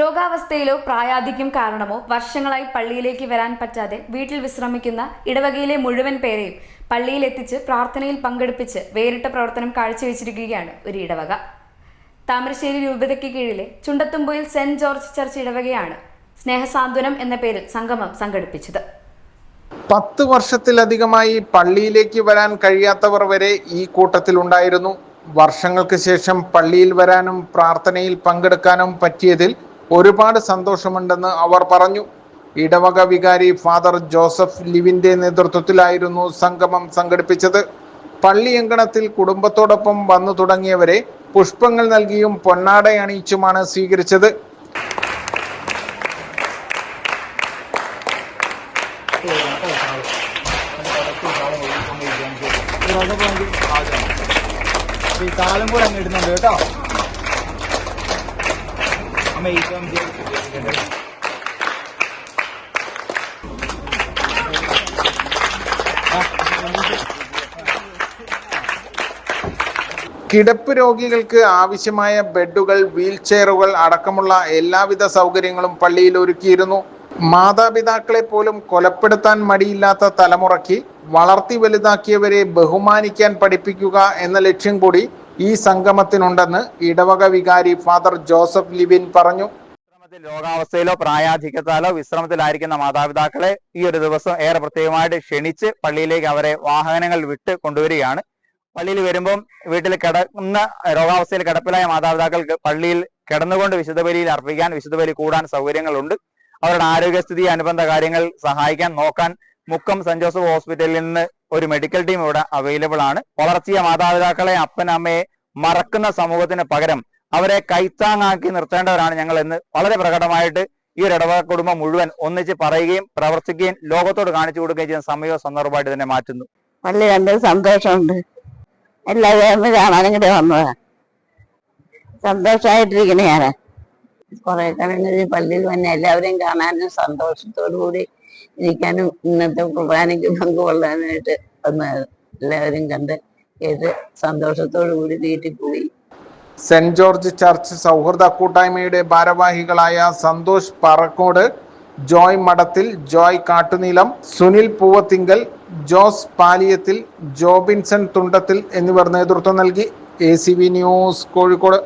രോഗാവസ്ഥയിലോ പ്രായാധിക്യം കാരണമോ വർഷങ്ങളായി പള്ളിയിലേക്ക് വരാൻ പറ്റാതെ വീട്ടിൽ വിശ്രമിക്കുന്ന ഇടവകയിലെ മുഴുവൻ പേരെയും പള്ളിയിൽ എത്തിച്ച് പ്രാർത്ഥനയിൽ പങ്കെടുപ്പിച്ച് വേറിട്ട പ്രവർത്തനം കാഴ്ചവെച്ചിരിക്കുകയാണ് ഒരു ഇടവക. താമരശ്ശേരി രൂപതയ്ക്ക് കീഴിലെ ചുണ്ടത്തുമ്പോയിൽ സെന്റ് ജോർജ് ചർച്ച് ഇടവകയാണ് സ്നേഹസാന്ത്വനം എന്ന പേരിൽ സംഗമം സംഘടിപ്പിച്ചത്. പത്ത് വർഷത്തിലധികമായി പള്ളിയിലേക്ക് വരാൻ കഴിയാത്തവർ വരെ ഈ കൂട്ടത്തിലുണ്ടായിരുന്നു വർഷങ്ങൾക്ക് ശേഷം പള്ളിയിൽ വരാനും പ്രാർത്ഥനയിൽ പങ്കെടുക്കാനും പറ്റിയതിൽ ഒരുപാട് സന്തോഷമുണ്ടെന്ന് അവർ പറഞ്ഞു. ഇടവക വികാരി ഫാദർ ജോസഫ് ലിവിന്റെ നേതൃത്വത്തിലായിരുന്നു സംഗമം സംഘടിപ്പിച്ചത്. പള്ളിയങ്കണത്തിൽ കുടുംബത്തോടൊപ്പം വന്നു തുടങ്ങിയവരെ പുഷ്പങ്ങൾ നൽകിയും പൊന്നാട അണിയിച്ചുമാണ് സ്വീകരിച്ചത്. അങ്ങ് ഇടുന്നുണ്ട് കേട്ടോ. ഈ കിടപ്പ് രോഗികൾക്ക് ആവശ്യമായ ബെഡുകൾ വീൽ ചെയറുകൾ അടക്കമുള്ള എല്ലാവിധ സൗകര്യങ്ങളും പള്ളിയിൽ ഒരുക്കിയിരുന്നു. മാതാപിതാക്കളെ പോലും കൊലപ്പെടുത്താൻ മടിയില്ലാത്ത തലമുറയ്ക്ക് വളർത്തി വലുതാക്കിയവരെ ബഹുമാനിക്കാൻ പഠിപ്പിക്കുക എന്ന ലക്ഷ്യം കൂടി ഈ സംഗമത്തിനുണ്ടെന്ന് ഇടവക വികാരി ഫാദർ ജോസഫ് ലിവിൻ പറഞ്ഞു. രോഗാവസ്ഥയിലോ പ്രായാധിക്യത്താലോ വിശ്രമത്തിലായിരിക്കുന്ന മാതാപിതാക്കളെ ഈ ഒരു ദിവസം ഏറെ പ്രത്യേകമായിട്ട് ക്ഷണിച്ച് പള്ളിയിലേക്ക് അവരെ വാഹനങ്ങൾ വിട്ട് കൊണ്ടുവരികയാണ്. പള്ളിയിൽ വരുമ്പം വീട്ടിൽ കിടക്കുന്ന രോഗാവസ്ഥയിൽ കിടപ്പിലായ മാതാപിതാക്കൾക്ക് പള്ളിയിൽ കിടന്നുകൊണ്ട് വിശുദ്ധ ബലിയിൽ അർപ്പിക്കാൻ വിശുദ്ധ ബലി കൂടാൻ സൗകര്യങ്ങളുണ്ട്. അവരുടെ ആരോഗ്യസ്ഥിതി അനുബന്ധ കാര്യങ്ങൾ സഹായിക്കാൻ നോക്കാൻ മുക്കം സെന്റ് ജോസഫ് ഹോസ്പിറ്റലിൽ നിന്ന് ഒരു മെഡിക്കൽ ടീം ഇവിടെ അവൈലബിൾ ആണ്. വളർത്തിയ മാതാപിതാക്കളെ അപ്പൻ അമ്മയെ മറക്കുന്ന സമൂഹത്തിന് പകരം അവരെ കൈത്താങ്ങാക്കി നിർത്തേണ്ടവരാണ് ഞങ്ങൾ എന്ന് വളരെ പ്രകടമായിട്ട് ഈ ഒരു ഇടവക കുടുംബം മുഴുവൻ ഒന്നിച്ച് പറയുകയും പ്രവർത്തിക്കുകയും ലോകത്തോട് കാണിച്ചു കൊടുക്കുകയും ചെയ്യുന്ന സമയവും സന്ദർഭമായിട്ട് തന്നെ മാറ്റുന്നു. വളരെ കണ്ട് സന്തോഷമുണ്ട്. എല്ലാവരും കാണാനും കൂടെ വന്നതാ. സന്തോഷമായിട്ടിരിക്കണേ ഞാൻ. കുറെ പള്ളിയിൽ വന്ന എല്ലാവരെയും കാണാനും സന്തോഷത്തോടു കൂടി ഇരിക്കാനും ഇന്നത്തെ കുർബാനയ്ക്ക് പങ്കുകൊള്ളാനായിട്ട് വന്നത് എല്ലാവരും കണ്ട് ഏത് സന്തോഷത്തോടു കൂടി വീട്ടിൽ പോയി. സെന്റ് ജോർജ് ചർച്ച് സൗഹൃദ കൂട്ടായ്മയുടെ ഭാരവാഹികളായ സന്തോഷ് പറക്കോട് ജോയ് മഠത്തിൽ ജോയ് കാട്ടുനീലം സുനിൽ പൂവത്തിങ്കൽ ജോസ് പാലിയത്തിൽ ജോബിൻസൺ തുണ്ടത്തിൽ എന്നിവർ നേതൃത്വം നൽകി. A news Kozhikode.